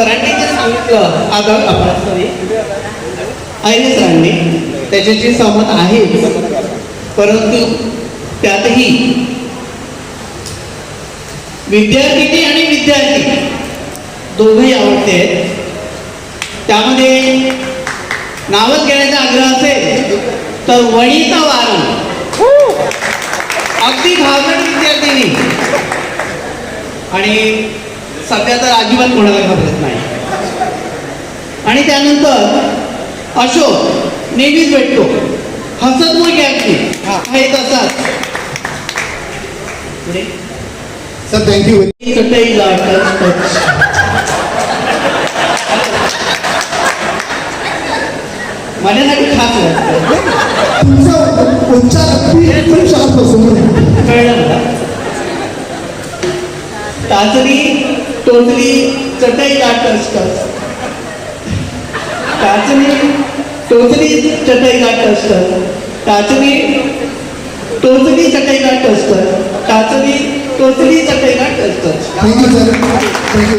सरांनी जे सांगितलं आता आपण सॉरी आहे सरांनी त्याच्याशी सहमत आहे परंतु त्यातही विद्यार्थिनी आणि विद्यार्थी दोघंही आवडते. आहेत त्यामध्ये नावच घेण्याचा आग्रह असेल तर वणीचा वारं. अगदी भावना विद्यार्थिनी. आणि सध्या तर अजिबात कोणाला घाबरत नाही. आणि त्यानंतर अशोक नेहमीच भेटतो. हसतमुख अगदी आहे तसाच. सर थँक्यू चटई माझ्यासाठी खास तुमचा उच्चार अगदी खूप शार्प असतो कळलं टाचणी टोचली चटई लाटच टच टाचणी टोचली चटई लाटच टच टाचणी टोचली चटई लाटच टच टाचणी टोचली चटई लाटच टच थँक्यू सर